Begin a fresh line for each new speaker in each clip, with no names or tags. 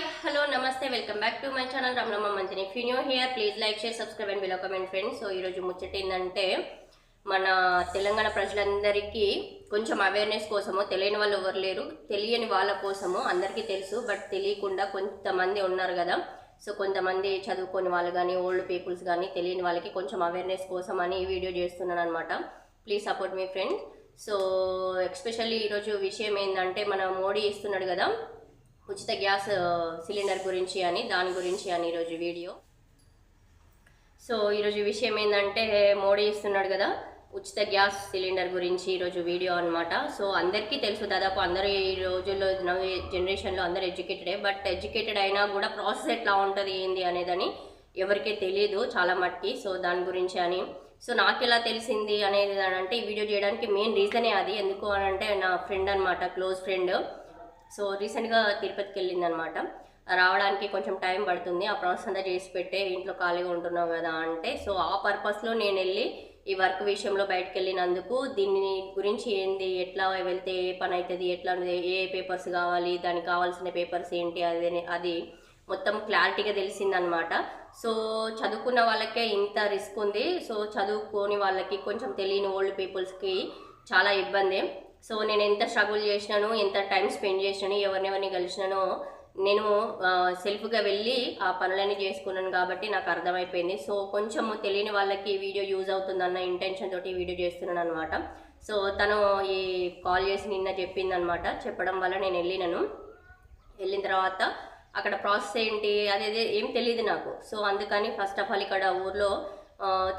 Hello నమస్తే welcome back to my channel Ramanamma మంచిని if you new here please like share subscribe and below comment friends so ఈరోజు ముచ్చట ఏంటంటే మన తెలంగాణ ప్రజలందరికీ కొంచెం అవేర్నెస్ కోసము తెలియని వాళ్ళు ఎవరు లేరు తెలియని వాళ్ళ కోసము అందరికీ తెలుసు బట్ తెలియకుండా కొంతమంది ఉన్నారు కదా. సో కొంతమంది చదువుకొని వాళ్ళు కానీ ఓల్డ్ పీపుల్స్ కానీ తెలియని వాళ్ళకి కొంచెం అవేర్నెస్ కోసం అని ఈ వీడియో చేస్తున్నాను అనమాట ప్లీజ్ సపోర్ట్ మీ ఫ్రెండ్స్ సో ఎక్స్పెషల్లీ ఈరోజు విషయం ఏంటంటే మన మోడీ ఇస్తున్నాడు కదా. ఉచిత గ్యాస్ సిలిండర్ గురించి అని దాని గురించి అని ఈరోజు వీడియో. సో ఈరోజు విషయం ఏంటంటే మోడీ ఇస్తున్నాడు కదా ఉచిత గ్యాస్ సిలిండర్ గురించి ఈరోజు వీడియో అనమాట సో అందరికీ తెలుసు దాదాపు అందరూ ఈ రోజుల్లో నవ జనరేషన్లో అందరూ ఎడ్యుకేటెడే బట్ ఎడ్యుకేటెడ్ అయినా కూడా ప్రాసెస్ ఎట్లా ఉంటుంది ఏంది అనేదని ఎవరికీ తెలియదు చాలా మట్టి సో దాని గురించి అని. సో నాకు ఎలా తెలిసింది అనేది అంటే ఈ వీడియో చేయడానికి మెయిన్ రీజనే అది. ఎందుకు అని అంటే నా ఫ్రెండ్ అనమాట క్లోజ్ ఫ్రెండ్. సో రీసెంట్గా తిరుపతికి వెళ్ళింది అనమాట రావడానికి కొంచెం టైం పడుతుంది. ఆ ప్రాసెస్ అంతా చేసి పెట్టే ఇంట్లో ఖాళీగా ఉంటున్నావు కదా అంటే సో ఆ పర్పస్లో నేను వెళ్ళి ఈ వర్క్ విషయంలో బయటకు వెళ్ళినందుకు దీని గురించి ఏంది ఎట్లా వెళ్తే ఏ పని అవుతుంది ఎట్లా ఏ పేపర్స్ కావాలి దానికి కావాల్సిన పేపర్స్ ఏంటి అది అది మొత్తం క్లారిటీగా తెలిసిందనమాట. సో చదువుకున్న వాళ్ళకే ఇంత రిస్క్ ఉంది. సో చదువుకోని వాళ్ళకి కొంచెం తెలియని ఓల్డ్ పీపుల్స్కి చాలా ఇబ్బంది. సో నేను ఎంత స్ట్రగుల్ చేసినాను ఎంత టైం స్పెండ్ చేసినాను ఎవరినెవరిని కలిసినానో నేను సెల్ఫ్గా వెళ్ళి ఆ పనులన్నీ చేసుకున్నాను కాబట్టి నాకు అర్థమైపోయింది. సో కొంచెం తెలియని వాళ్ళకి వీడియో యూజ్ అవుతుందన్న ఇంటెన్షన్ తోటి వీడియో చేస్తున్నాను అనమాట సో తను ఈ కాల్ చేసి నిన్న చెప్పింది అనమాట చెప్పడం వల్ల నేను వెళ్ళినాను. వెళ్ళిన తర్వాత అక్కడ ప్రాసెస్ ఏంటి అదేదే ఏం తెలియదు నాకు. సో అందుకని ఫస్ట్ ఆఫ్ ఆల్ ఇక్కడ ఊర్లో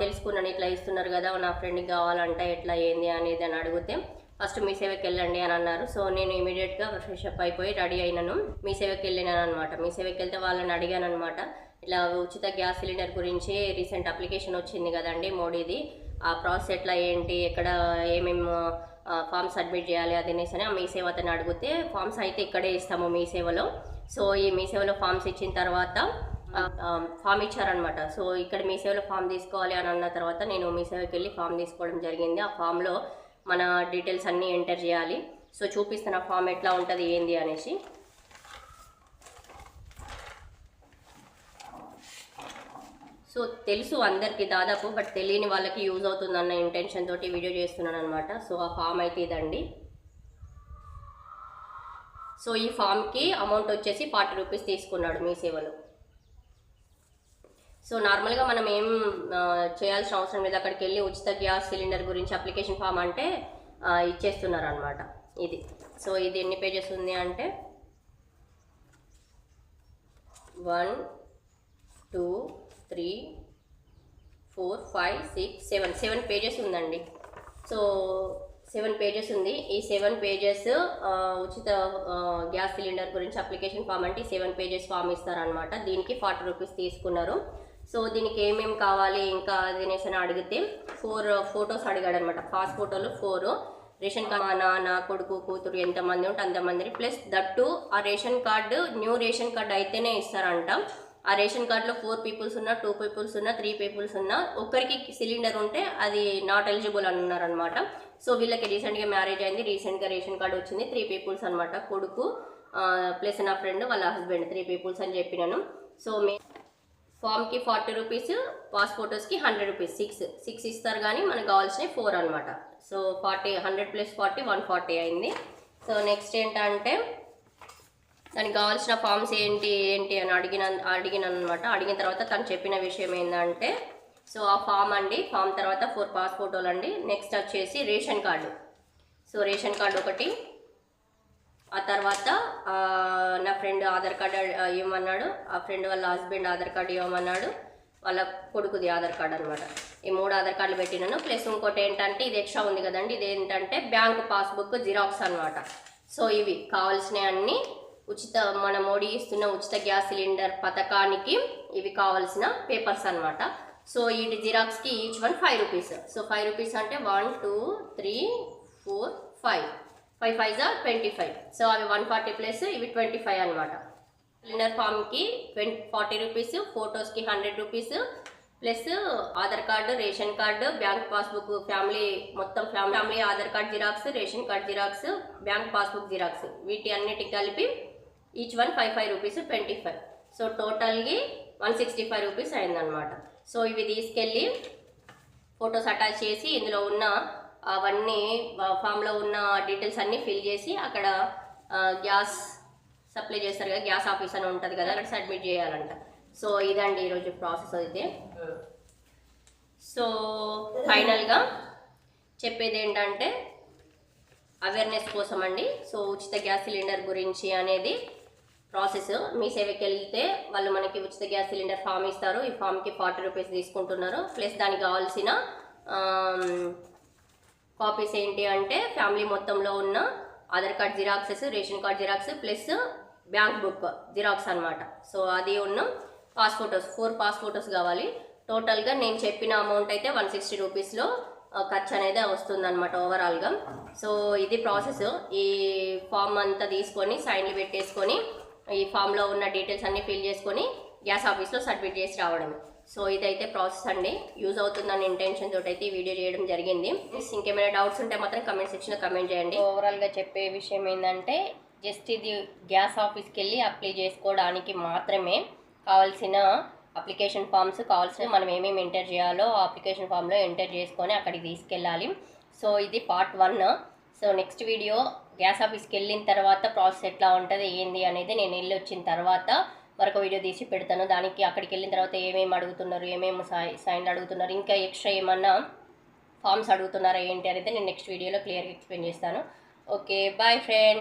తెలుసుకున్నాను ఇట్లా ఇస్తున్నారు కదా నా ఫ్రెండ్కి కావాలంటే ఎట్లా ఏంది అనేది అని అడిగితే ఫస్ట్ మీ సేవకి వెళ్ళండి అని అన్నారు. సో నేను ఇమీడియట్గా ఫ్రెష్ అప్ అయిపోయి రెడీ అయినాను. మీ సేవకి వెళ్ళినాను అనమాట మీ సేవకి వెళ్తే వాళ్ళని అడిగాను అనమాట ఇట్లా ఉచిత గ్యాస్ సిలిండర్ గురించి రీసెంట్ అప్లికేషన్ వచ్చింది కదండి మోడీది. ఆ ప్రాసెస్ ఎట్లా ఏంటి? ఎక్కడ ఏమేమి ఫామ్ సబ్మిట్ చేయాలి? అది అనేసి అని ఆ మీ సేవ అతను అడిగితే ఫామ్స్ అయితే ఇక్కడే ఇస్తాము మీ సేవలో. సో ఈ మీ సేవలో ఫామ్స్ ఇచ్చిన తర్వాత ఫామ్ ఇచ్చారనమాట సో ఇక్కడ మీ సేవలో ఫామ్ తీసుకోవాలి అని అన్న తర్వాత నేను మీ సేవకి వెళ్ళి ఫామ్ తీసుకోవడం జరిగింది. ఆ ఫామ్లో మన డీటెయిల్స్ అన్నీ ఎంటర్ చేయాలి. సో చూపిస్తున్న ఫామ్ ఎట్లా ఉంటుంది ఏంది అనేసి. సో తెలుసు అందరికీ దాదాపు బట్ తెలియని వాళ్ళకి యూజ్ అవుతుందన్న ఇంటెన్షన్ తోటి వీడియో చేస్తున్నాను అనమాట సో ఆ ఫామ్ అయితే ఇదండి. సో ఈ ఫామ్కి అమౌంట్ వచ్చేసి ఫార్టీ రూపీస్ తీసుకున్నాడు మీ సేవలో. సో నార్మల్గా మనం ఏం చేయాల్సిన అవసరం లేదు. అక్కడికి వెళ్ళి ఉచిత గ్యాస్ సిలిండర్ గురించి అప్లికేషన్ ఫామ్ అంటే ఇచ్చేస్తున్నారు అనమాట ఇది. సో ఇది ఎన్ని పేజెస్ ఉంది అంటే one two three four five six seven. Seven pages ఉందండి. సో సెవెన్ పేజెస్ ఉంది. ఈ సెవెన్ పేజెస్ ఉచిత గ్యాస్ సిలిండర్ గురించి అప్లికేషన్ ఫామ్ అంటే సెవెన్ పేజెస్ ఫామ్ ఇస్తారనమాట దీనికి ఫార్టీ రూపీస్ తీసుకున్నారు. సో దీనికి ఏమేమి కావాలి ఇంకా తినేసి అని అడిగితే ఫోర్ ఫొటోస్ అడిగాడు అనమాట పాస్ ఫోటోలు ఫోర్. రేషన్ కార్డ్ మా నాన్న కొడుకు కూతురు ఎంతమంది ఉంటే అంతమంది. ప్లస్ దట్టు ఆ ration card new ration card అయితేనే ఇస్తారంట. ఆ రేషన్ కార్డులో ఫోర్ పీపుల్స్ ఉన్నా టూ పీపుల్స్ ఉన్నా త్రీ పీపుల్స్ ఉన్నా ఒక్కరికి సిలిండర్ ఉంటే అది నాట్ ఎలిజిబుల్ అని ఉన్నారనమాట సో వీళ్ళకి రీసెంట్గా మ్యారేజ్ అయింది. రీసెంట్గా రేషన్ కార్డు వచ్చింది. త్రీ పీపుల్స్ అనమాట కొడుకు ప్లస్ నా ఫ్రెండ్ వాళ్ళ హస్బెండ్. త్రీ పీపుల్స్ అని చెప్పినాను. సో మే ఫామ్కి ఫార్టీ రూపీస్ పాస్ ఫోటోస్కి హండ్రెడ్ రూపీస్ సిక్స్ సిక్స్ ఇస్తారు కానీ మనకు కావాల్సినవి ఫోర్ అనమాట so forty hundred plus forty one forty అయింది. సో నెక్స్ట్ ఏంటంటే దానికి కావాల్సిన ఫామ్స్ ఏంటి ఏంటి అని అడిగిన అడిగిన అనమాట అడిగిన తర్వాత తను చెప్పిన విషయం ఏంటంటే సో ఆ ఫామ్ అండి ఫామ్ తర్వాత ఫోర్ పాస్ ఫోటోలు అండి. నెక్స్ట్ వచ్చేసి ration card. So ration card ఒకటి ఆ తర్వాత ఫ్రెండ్ ఆధార్ కార్డు ఇవ్వమన్నాడు. ఆ ఫ్రెండ్ వాళ్ళ హస్బెండ్ ఆధార్ కార్డు ఇవ్వమన్నాడు. వాళ్ళ కొడుకుది ఆధార్ కార్డు అనమాట ఈ మూడు ఆధార్ కార్డులు పెట్టినాను. ప్లస్ ఇంకోటి ఏంటంటే ఇది ఎక్స్ట్రా ఉంది కదండి. ఇది ఏంటంటే బ్యాంకు పాస్బుక్ జిరాక్స్ అనమాట సో ఇవి కావాల్సినవి అన్నీ ఉచిత మన మోడీ ఇస్తున్న ఉచిత గ్యాస్ సిలిండర్ పథకానికి ఇవి కావాల్సిన పేపర్స్ అనమాట సో ఈ జిరాక్స్కి each one five rupees so five rupees అంటే one two three four five five five జా ట్వంటీ ఫైవ్ సో అవి వన్ ఫార్టీ ప్లస్ ఇవి ట్వంటీ ఫైవ్ అనమాట సిలిండర్ ఫామ్కి twenty forty rupees ఫొటోస్కి hundred rupees plus Aadhaar card ration card bank passbook family మొత్తం family family Aadhaar card xerox ration card xerox bank passbook xerox వీటి అన్నిటికి కలిపి each one five five rupees twenty five so టోటల్కి one sixty five rupees అయిందనమాట so ఇవి తీసుకెళ్ళి photos attach చేసి ఇందులో ఉన్న అవన్నీ ఫామ్లో ఉన్న డీటెయిల్స్ అన్నీ ఫిల్ చేసి అక్కడ గ్యాస్ సప్లై చేస్తారు కదా గ్యాస్ ఆఫీస్ అని ఉంటుంది కదా అక్కడ సబ్మిట్ చేయాలంట. సో ఇదండి ఈరోజు ప్రాసెస్ అయితే. సో ఫైనల్గా చెప్పేది ఏంటంటే అవేర్నెస్ కోసం అండి సో ఉచిత గ్యాస్ సిలిండర్ గురించి అనేది ప్రాసెస్. మీ సేవకి వెళ్తే వాళ్ళు మనకి ఉచిత గ్యాస్ సిలిండర్ ఫామ్ ఇస్తారు. ఈ ఫామ్కి ఫార్టీ రూపీస్ తీసుకుంటున్నారు. ప్లస్ దానికి కావాల్సిన కాపీస్ ఏంటి అంటే ఫ్యామిలీ మొత్తంలో ఉన్న Aadhaar card xeroxes ration card xerox plus bank book xerox అనమాట సో అది ఉన్న pass photos four pass photos కావాలి. టోటల్గా నేను చెప్పిన అమౌంట్ అయితే వన్ సిక్స్టీ రూపీస్లో ఖర్చు అనేది వస్తుందన్నమాట ఓవరాల్గా సో ఇది ప్రాసెస్. ఈ ఫామ్ అంతా తీసుకొని సైన్లు పెట్టేసుకొని ఈ ఫామ్లో ఉన్న డీటెయిల్స్ అన్నీ ఫిల్ చేసుకొని గ్యాస్ ఆఫీస్లో సబ్మిట్ చేసి రావడమే. సో ఇదైతే ప్రాసెస్ అండి. యూజ్ అవుతుందని ఇంటెన్షన్ తోటి అయితే ఈ వీడియో చేయడం జరిగింది. ఇంకేమైనా డౌట్స్ ఉంటే మాత్రం కమెంట్ సెక్షన్లో కమెంట్ చేయండి. ఓవరాల్గా చెప్పే విషయం ఏంటంటే జస్ట్ ఇది గ్యాస్ ఆఫీస్కి వెళ్ళి అప్లై చేసుకోవడానికి మాత్రమే కావాల్సిన అప్లికేషన్ ఫామ్స్ కావాల్సిన మనం ఏమేమి ఎంటర్ చేయాలో ఆ అప్లికేషన్ ఫామ్లో ఎంటర్ చేసుకొని అక్కడికి తీసుకెళ్ళాలి. సో ఇది part one so next video gas ఆఫీస్కి వెళ్ళిన తర్వాత ప్రాసెస్ ఎట్లా ఉంటుంది ఏంది అనేది నేను వెళ్ళి వచ్చిన తర్వాత వరకు వీడియో తీసి పెడతాను. దానికి అక్కడికి వెళ్ళిన తర్వాత ఏమేమి అడుగుతున్నారు ఏమేమి సై సైన్లు అడుగుతున్నారు ఇంకా ఎక్స్ట్రా ఏమన్నా ఫామ్స్ అడుగుతున్నారా ఏంటి అనేది నేను నెక్స్ట్ వీడియోలో క్లియర్గా ఎక్స్ప్లెయిన్ చేస్తాను. Okay bye friend.